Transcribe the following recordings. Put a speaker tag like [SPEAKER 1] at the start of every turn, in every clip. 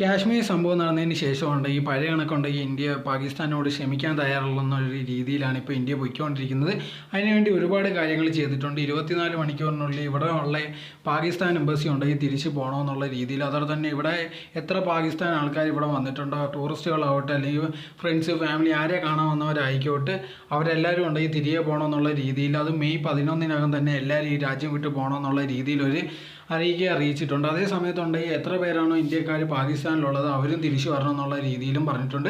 [SPEAKER 1] കാശ്മീർ സംഭവം നടന്നതിന് ശേഷമുണ്ട് ഈ പഴയ കണക്കുണ്ട് ഈ ഇന്ത്യ പാകിസ്ഥാനോട് ക്ഷമിക്കാൻ തയ്യാറുള്ളെന്നൊരു രീതിയിലാണ് ഇപ്പോൾ ഇന്ത്യ പോയിക്കൊണ്ടിരിക്കുന്നത്. അതിനുവേണ്ടി ഒരുപാട് കാര്യങ്ങൾ ചെയ്തിട്ടുണ്ട്. ഇരുപത്തിനാല് മണിക്കൂറിനുള്ളിൽ ഇവിടെ ഉള്ള പാകിസ്ഥാൻ എംബസി ഉണ്ടെങ്കിൽ തിരിച്ചു പോകണമെന്നുള്ള രീതിയിൽ. അതോടെ തന്നെ ഇവിടെ എത്ര പാകിസ്ഥാൻ ആൾക്കാർ ഇവിടെ വന്നിട്ടുണ്ടോ? ടൂറിസ്റ്റുകളാവട്ടെ അല്ലെങ്കിൽ ഫ്രണ്ട്സ് ഫാമിലി ആരെ കാണാൻ വന്നവരായിക്കോട്ടെ അവരെല്ലാവരും ഉണ്ടെങ്കിൽ തിരികെ പോകണമെന്നുള്ള രീതിയിൽ. അത് മെയ് പതിനൊന്നിനകം തന്നെ എല്ലാവരും ഈ രാജ്യം വിട്ട് പോകണമെന്നുള്ള രീതിയിൽ ഒരു അറിയിക്കുക അറിയിച്ചിട്ടുണ്ട്. അതേ സമയത്തുണ്ടെങ്കിൽ എത്ര പേരാണോ ഇന്ത്യക്കാർ പാകിസ്ഥാനിലുള്ളത് അവരും തിരിച്ചു വരണം എന്നുള്ള രീതിയിലും പറഞ്ഞിട്ടുണ്ട്.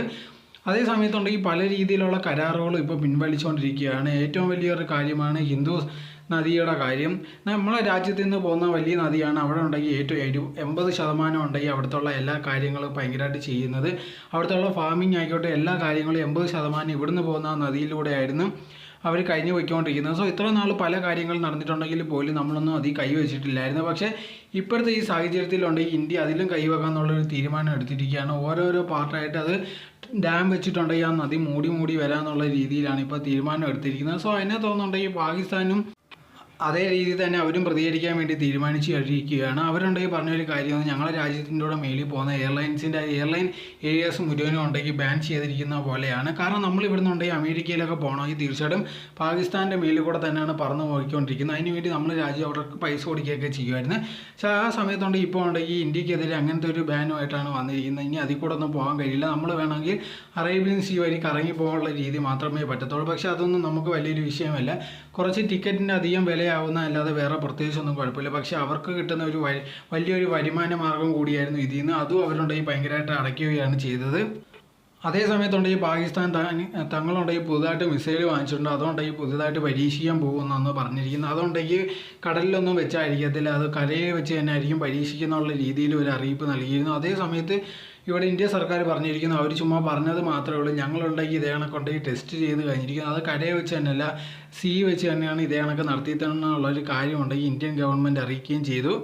[SPEAKER 1] അതേ സമയത്തുണ്ടെങ്കിൽ പല രീതിയിലുള്ള കരാറുകളും ഇപ്പോൾ പിൻവലിച്ചുകൊണ്ടിരിക്കുകയാണ് ഏറ്റവും വലിയൊരു കാര്യമാണ് ഹിന്ദു നദിയുടെ കാര്യം. നമ്മളെ രാജ്യത്ത് നിന്ന് പോകുന്ന വലിയ നദിയാണ്. അവിടെ ഉണ്ടെങ്കിൽ ഏറ്റവും എഴു എൺപത് ശതമാനം ഉണ്ടെങ്കിൽ അവിടുത്തെ എല്ലാ കാര്യങ്ങളും ഭയങ്കരമായിട്ട് ചെയ്യുന്നത്. അവിടുത്തെ ഫാമിംഗ് ആയിക്കോട്ടെ എല്ലാ കാര്യങ്ങളും എൺപത് ശതമാനം ഇവിടുന്ന് പോകുന്ന നദിയിലൂടെയായിരുന്നു അവർ കഴിഞ്ഞു പോയിക്കൊണ്ടിരിക്കുന്നത്. സോ ഇത്ര നാൾ പല കാര്യങ്ങൾ നടന്നിട്ടുണ്ടെങ്കിൽ പോലും നമ്മളൊന്നും അതിൽ കൈവച്ചിട്ടില്ലായിരുന്നു പക്ഷേ ഇപ്പോഴത്തെ ഈ സാഹചര്യത്തിലുണ്ടെങ്കിൽ ഇന്ത്യ അതിലും കൈവെക്കാന്നുള്ളൊരു തീരുമാനം എടുത്തിരിക്കുകയാണ്. ഓരോരോ പാർട്ടായിട്ട് അത് ഡാം വെച്ചിട്ടുണ്ടെങ്കിൽ ആ നദി മൂടി മൂടി വരാമെന്നുള്ള രീതിയിലാണ് ഇപ്പോൾ തീരുമാനം എടുത്തിരിക്കുന്നത്. സോ അതിനെ തോന്നുന്നുണ്ടെങ്കിൽ പാകിസ്ഥാനും അതേ രീതിയിൽ തന്നെ അവരും പ്രതികരിക്കാൻ വേണ്ടി തീരുമാനിച്ചു കഴിയിരിക്കുകയാണ് അവരുണ്ടെങ്കിൽ പറഞ്ഞൊരു കാര്യം ഞങ്ങളെ രാജ്യത്തിന്റെ കൂടെ മേലിൽ പോകുന്ന എയർലൈൻസിന്റെ എയർലൈൻ ഏരിയാസ് മുഴുവനും ഉണ്ടെങ്കിൽ ബാൻ ചെയ്തിരിക്കുന്ന പോലെയാണ്. കാരണം നമ്മൾ ഇവിടുന്ന് ഉണ്ടെങ്കിൽ അമേരിക്കയിലൊക്കെ പോകണമെങ്കിൽ തീർച്ചയായിട്ടും പാകിസ്ഥാന്റെ മേലിൽ കൂടെ തന്നെയാണ് പറന്ന് പോയിക്കൊണ്ടിരിക്കുന്നത്. അതിന് വേണ്ടി നമ്മൾ രാജ്യം അവർക്ക് പൈസ കൊടുക്കുകയൊക്കെ ചെയ്യുമായിരുന്നു. പക്ഷേ ആ സമയത്തുണ്ടെങ്കിൽ ഇപ്പോൾ ഉണ്ടെങ്കിൽ ഇന്ത്യക്കെതിരെ അങ്ങനത്തെ ഒരു ബാനുമായിട്ടാണ് വന്നിരിക്കുന്നത്. ഇനി അതിൽ കൂടെ ഒന്നും പോകാൻ കഴിയില്ല. നമ്മൾ വേണമെങ്കിൽ അറേബ്യൻ സീ വഴി കറങ്ങി പോകാനുള്ള രീതി മാത്രമേ പറ്റത്തുള്ളൂ. പക്ഷേ അതൊന്നും നമുക്ക് വലിയൊരു വിഷയമല്ല. കുറച്ച് ടിക്കറ്റിന്റെ അധികം വിലയാവുന്ന അല്ലാതെ വേറെ പ്രത്യേകിച്ചൊന്നും കുഴപ്പമില്ല. പക്ഷേ അവർക്ക് കിട്ടുന്ന ഒരു വലിയൊരു വരുമാന മാർഗം കൂടിയായിരുന്നു ഇതിൽ നിന്ന് അതും അവരുണ്ടെങ്കിൽ ഭയങ്കരമായിട്ട് അടയ്ക്കുകയാണ് ചെയ്തത്. അതേ സമയത്തുണ്ടെങ്കിൽ പാകിസ്ഥാൻ തങ്ങളുണ്ടെങ്കിൽ പുതുതായിട്ട് മിസൈൽ വാങ്ങിച്ചിട്ടുണ്ട്. അതുകൊണ്ടെങ്കിൽ പുതുതായിട്ട് പരീക്ഷിക്കാൻ പോകുമെന്നാണ് പറഞ്ഞിരിക്കുന്നത്. അതുകൊണ്ടെങ്കിൽ കടലിലൊന്നും വെച്ചായിരിക്കത്തില്ല. അത് കരയിൽ വെച്ച് തന്നെ ആയിരിക്കും പരീക്ഷിക്കുന്നുള്ള രീതിയിൽ ഒരു അറിയിപ്പ് നൽകിയിരുന്നു. അതേ സമയത്ത് ഇവിടെ ഇന്ത്യ സർക്കാർ പറഞ്ഞിരിക്കുന്നു. അവർ ചുമ്മാ പറഞ്ഞത് മാത്രമേ ഉള്ളൂ. ഞങ്ങളുണ്ടെങ്കിൽ ഇതേ കണക്കുണ്ടെങ്കിൽ ടെസ്റ്റ് ചെയ്ത് കഴിഞ്ഞിരിക്കുന്നു. അത് കരയെ വെച്ച് തന്നെയല്ല സി വെച്ച് തന്നെയാണ് ഇതേ കണക്ക് നടത്തിയിട്ടുള്ളൊരു കാര്യമുണ്ടെങ്കിൽ ഇന്ത്യൻ ഗവൺമെന്റ് അറിയിക്കുകയും ചെയ്തു.